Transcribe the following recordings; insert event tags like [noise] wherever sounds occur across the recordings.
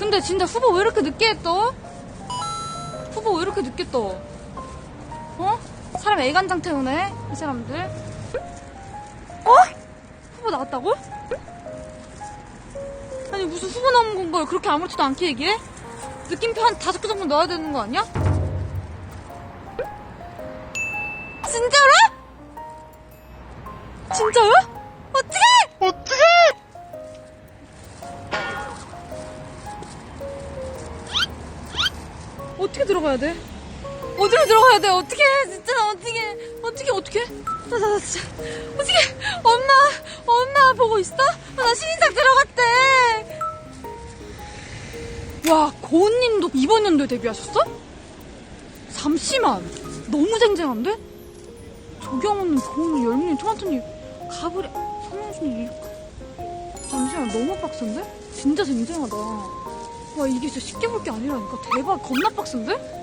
근데 진짜 후보 왜 이렇게 늦게 했어? 후보 왜 이렇게 늦게 떠? 어? 사람 애간장 태우네? 이 사람들. 어? 후보 나왔다고? 아니 무슨 후보 나온 건가요? 그렇게 아무렇지도 않게 얘기해? 느낌표 한 다섯 개 정도 넣어야 되는 거 아니야? 진짜로? 진짜요? 들어가야 돼? 어디로 들어가야 돼? 어떻게? 진짜 어떻게? 어떻게 어떻게? 나, 나, 나 진짜 어떻게? 엄마, 엄마 보고 있어? 아, 나 신인상 들어갔대. 와, 고은님도 이번 연도에 데뷔하셨어? 잠시만, 너무 쟁쟁한데? 조경호님, 고은님, 열민님, 토마토님, 가브리, 성현수님, 일 잠시만, 너무 빡센데? 진짜 쟁쟁하다. 와, 이게 진짜 쉽게 볼 게 아니라니까. 대박, 겁나 빡센데?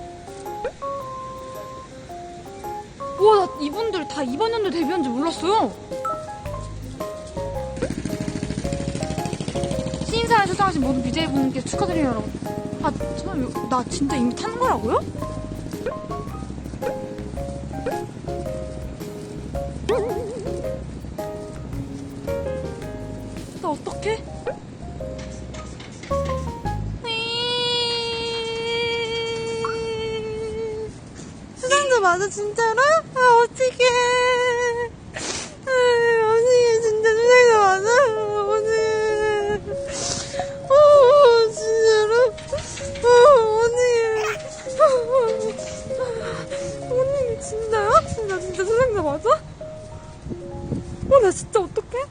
우와, 나 이분들 다 이번 연도 데뷔한 지 몰랐어요. 신인상에 수상하신 모든 BJ분께 축하드려요. 아, 잠깐만, 나 진짜 이미 탄 거라고요? 맞아 진짜로? 아 어떡해 아, 언니 진짜 수상자 맞아 오늘 어 진짜로 어 언니 언니 진짜요? 나 진짜 수상자 맞아? 어 나 진짜 어떡해?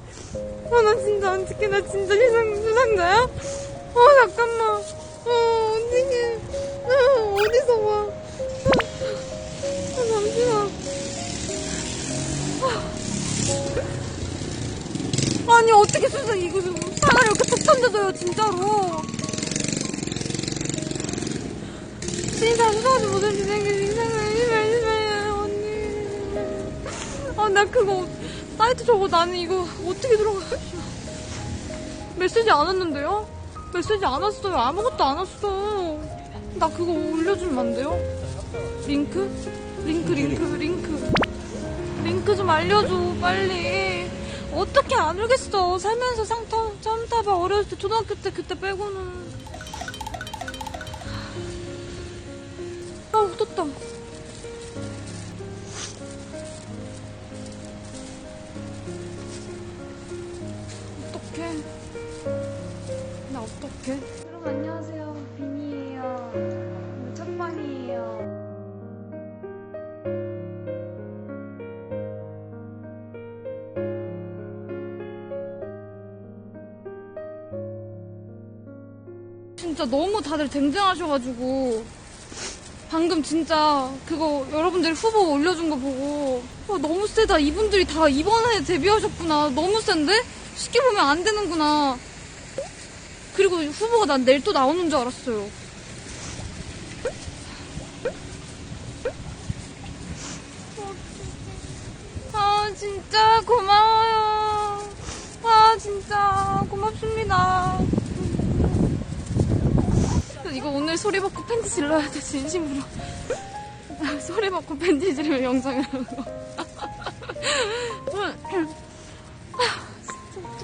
어나 진짜 어떡해 나 진짜 수상, 수상자야? 어 잠깐만 어떻게 수상, 이거, 사람 이렇게 툭 던져줘요, 진짜로. 진짜 수상하지 못한 진행이 인생을 해주세요, 언니. 아, 나 그거, 사이트 저거 나는 이거 어떻게 들어가. 메시지 안 왔는데요? 메시지 안 왔어요. 아무것도 안 왔어. 나 그거 올려주면 안 돼요? 링크? 링크 링크 링크 링크 좀 알려줘 빨리 어떻게 안 알겠어? 살면서 상타 짬타봐. 어렸을 때 초등학교 때 그때 빼고는. 아 웃었다. 어떡해. 나 어떡해. 여러분 안녕하세요 진짜 너무 다들 쟁쟁하셔가지고 방금 진짜 그거 여러분들이 후보 올려준 거 보고 와, 너무 세다. 이분들이 다 이번에 데뷔하셨구나. 너무 센데? 쉽게 보면 안 되는구나. 그리고 후보가 난 내일 또 나오는 줄 알았어요. 아 진짜 고마워요. 아 진짜 고맙습니다 이거 오늘 소리 받고 팬티 질러야 돼 진심으로 [laughs] 소리 받고 팬티 지르면 아,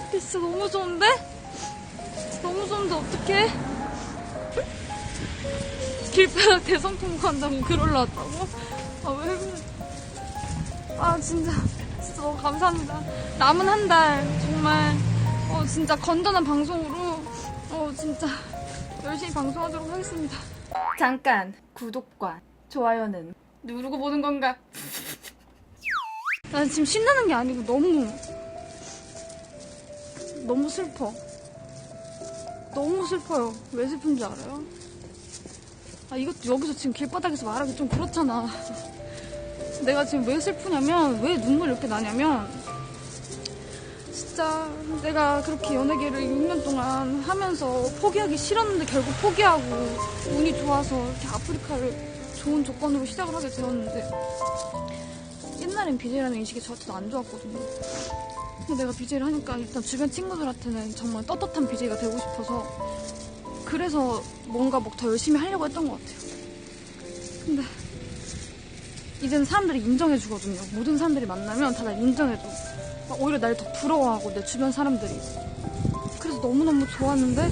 진짜 진짜 너무 좋은데? 너무 좋은데 어떡해? 길바닥 대성 통과한다고 글 올라왔다고? 아왜 그래 아 진짜 진짜 너무 감사합니다 남은 한 달 정말 어 진짜 건전한 방송으로 어 진짜 열심히 방송하도록 하겠습니다. 잠깐 구독과 좋아요는 누르고 보는 건가? 난 지금 신나는 게 아니고 너무 너무 슬퍼. 너무 슬퍼요. 왜 슬픈지 알아요? 아 이것도 여기서 지금 길바닥에서 말하기 좀 그렇잖아. 내가 지금 왜 슬프냐면 왜 눈물이 이렇게 나냐면 진짜 내가 그렇게 연예계를 6년 동안 하면서 포기하기 싫었는데 결국 포기하고 운이 좋아서 이렇게 아프리카를 좋은 조건으로 시작을 하게 되었는데 옛날엔 BJ라는 인식이 저한테도 안 좋았거든요. 근데 내가 BJ를 하니까 일단 주변 친구들한테는 정말 떳떳한 BJ가 되고 싶어서 그래서 뭔가 뭐더 열심히 하려고 했던 것 같아요. 근데 이제는 사람들이 인정해 주거든요. 모든 사람들이 만나면 다 날 인정해 줘. 막 오히려 날 더 부러워하고 내 주변 사람들이. 그래서 너무너무 좋았는데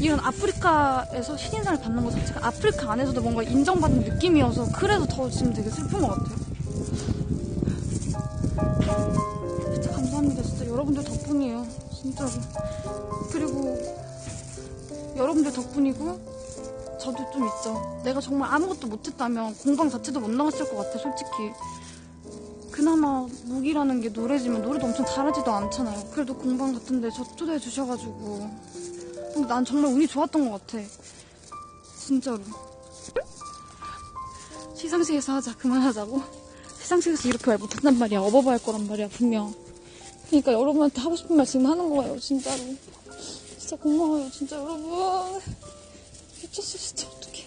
이런 아프리카에서 신인상을 받는 것 자체가 아프리카 안에서도 뭔가 인정받는 느낌이어서 그래서 더 지금 되게 슬픈 것 같아요. 진짜 감사합니다. 진짜 여러분들 덕분이에요. 진짜로. 그리고 여러분들 덕분이고 저도 좀 있죠. 내가 정말 아무것도 못했다면 공방 자체도 못 나갔을 것 같아, 솔직히. 그나마 무기라는 게 노래지만 노래도 엄청 잘하지도 않잖아요. 그래도 공방 같은데 저 초대해 주셔가지고. 난 정말 운이 좋았던 것 같아. 진짜로. 시상식에서 하자, 그만하자고. 시상식에서 이렇게 말 못한단 말이야. 업어봐 할 거란 말이야, 분명. 그러니까 여러분한테 하고 싶은 말 지금 하는 거예요, 진짜로. 진짜 고마워요, 진짜 여러분. 미쳤어, 진짜 어떡해.